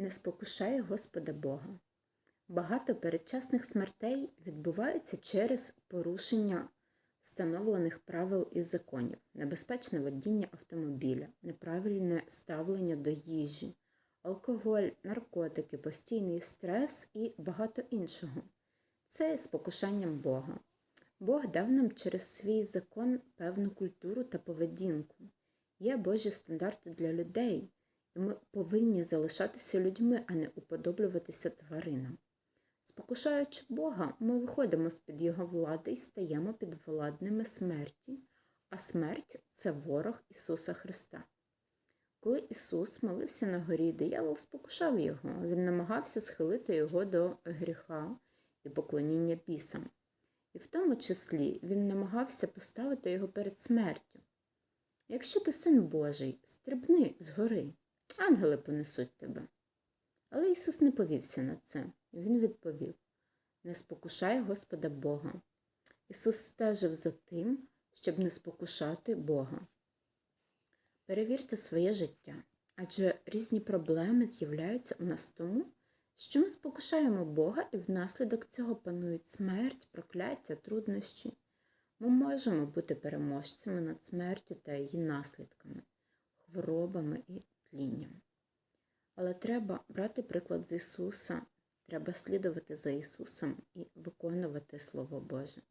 Не спокушай Господа Бога. Багато передчасних смертей відбуваються через порушення встановлених правил і законів, небезпечне водіння автомобіля, неправильне ставлення до їжі, алкоголь, наркотики, постійний стрес і багато іншого. Це спокушанням Бога. Бог дав нам через свій закон певну культуру та поведінку. Є Божі стандарти для людей, ми повинні залишатися людьми, а не уподоблюватися тваринам. Спокушаючи Бога, ми виходимо з-під Його влади і стаємо підвладними смерті, а смерть це ворог Ісуса Христа. Коли Ісус молився на горі, диявол спокушав його, він намагався схилити його до гріха і поклоніння бісам. І в тому числі він намагався поставити його перед смертю. Якщо ти син Божий, стрибни з гори, ангели понесуть тебе. Але Ісус не повівся на це. Він відповів: Не спокушай Господа Бога. Ісус стежив за тим, щоб не спокушати Бога. Перевірте своє життя, адже різні проблеми з'являються у нас тому, що ми спокушаємо Бога і внаслідок цього панують смерть, прокляття, труднощі. Ми можемо бути переможцями над смертю та її наслідками, хворобами і тлінням. Але треба брати приклад з Ісуса, треба слідувати за Ісусом і виконувати Слово Боже.